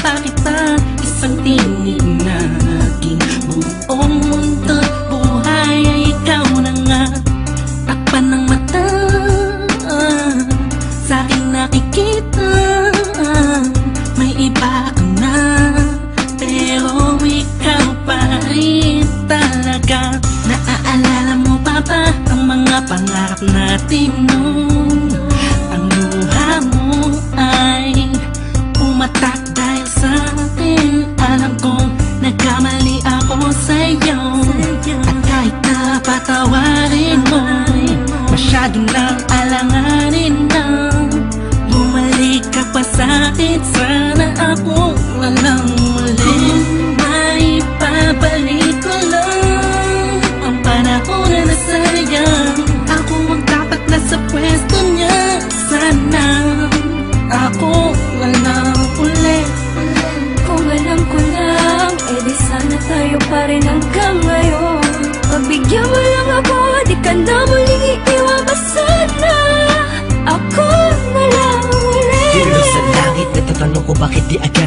pa kita Isang tinig na aking buong mundo? Buhay ay ikaw na nga. Takpan ng mata. Sa aking nakikita May iba ka na. Pero ikaw pa rin talaga. Naaalala mo pa ba Ang mga pangarap natin noon? Ang luha mo ay Umatak lado na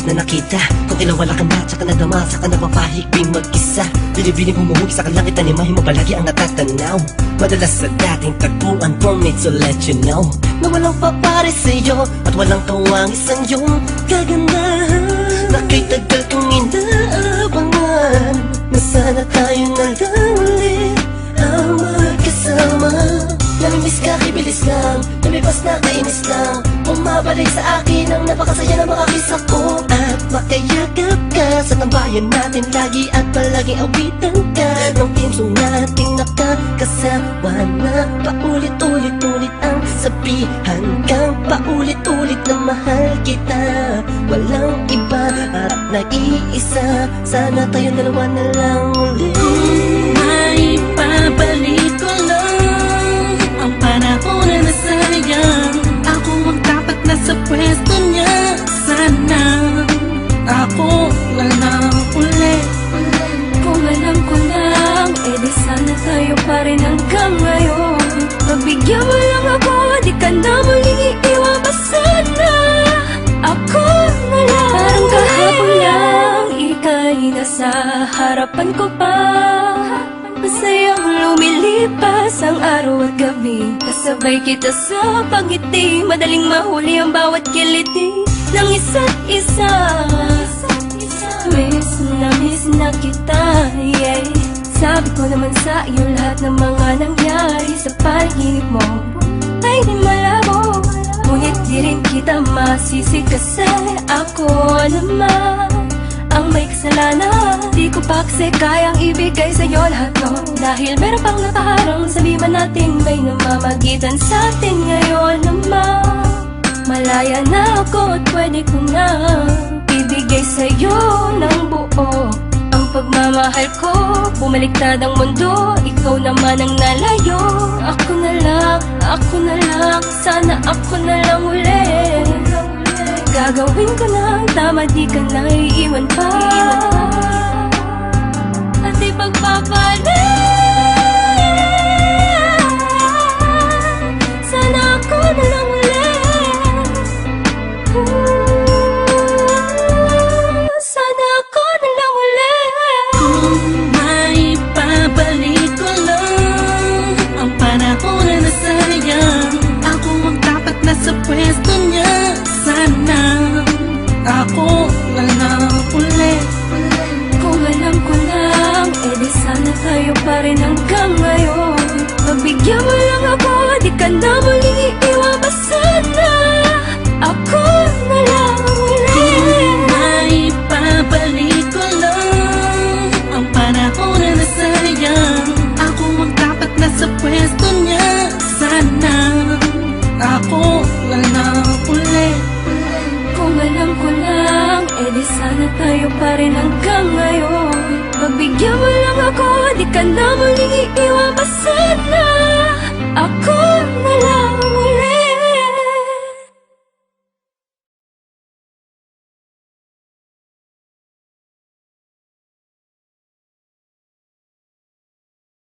na nakita. Kung kilawala ka na, tsaka nadama, saka napapahigping mag-isa. Binibining humuhugi sa kalangit, animahin mo palagi ang natatanaw. Madalas sa dating tagpuan for me to let you know. Na walang papare sa'yo, at walang kawangis ang iyong kagandahan. Na kay tagal kong inaabangan Na sana tayo na lang Kibilis lang Lumibas na, kainis lang. Bumabalik sa akin ang napakasaya ng mga kisa ko At makayagap ka sa tambayan natin Lagi at palaging awitan ka. Ng team nating nakakasama na Paulit-ulit-ulit ang sabihan kang Paulit-ulit na mahal kita. Walang iba at nag-iisa Sana tayo dalawa na lang ulit nasa harapan ko pa Masayang lumilipas ang araw at gabi. Kasabay kita sa pagiti Madaling mahuli ang bawat kiliti Ng isa't isa. Miss na miss na kita, yeah. Sabi ko naman sa iyo lahat ng mga nangyari sa panaginip mo Ay di malabo. Ngunit di rin kita masisi kasi ako naman pa kasi kayang ibigay sa'yo lahat no Dahil meron pang nakaharang Sabihin natin may namamagitan sa atin ngayon naman Malaya na ako at pwede ko na Ibigay sa'yo ng buo. Ang pagmamahal ko Bumaliktad ang mundo. Ikaw naman ang nalayo. Ako na lang, ako na lang. Sana ako na lang ulit Gagawin ko na ang tama Di ka na iiwan pa. At di na lang ulit Sana ako na lang tayo pa rin hanggang ngayon Pagbigyan mo lang ako, di ka na muling iiwan pa sana Ako na lang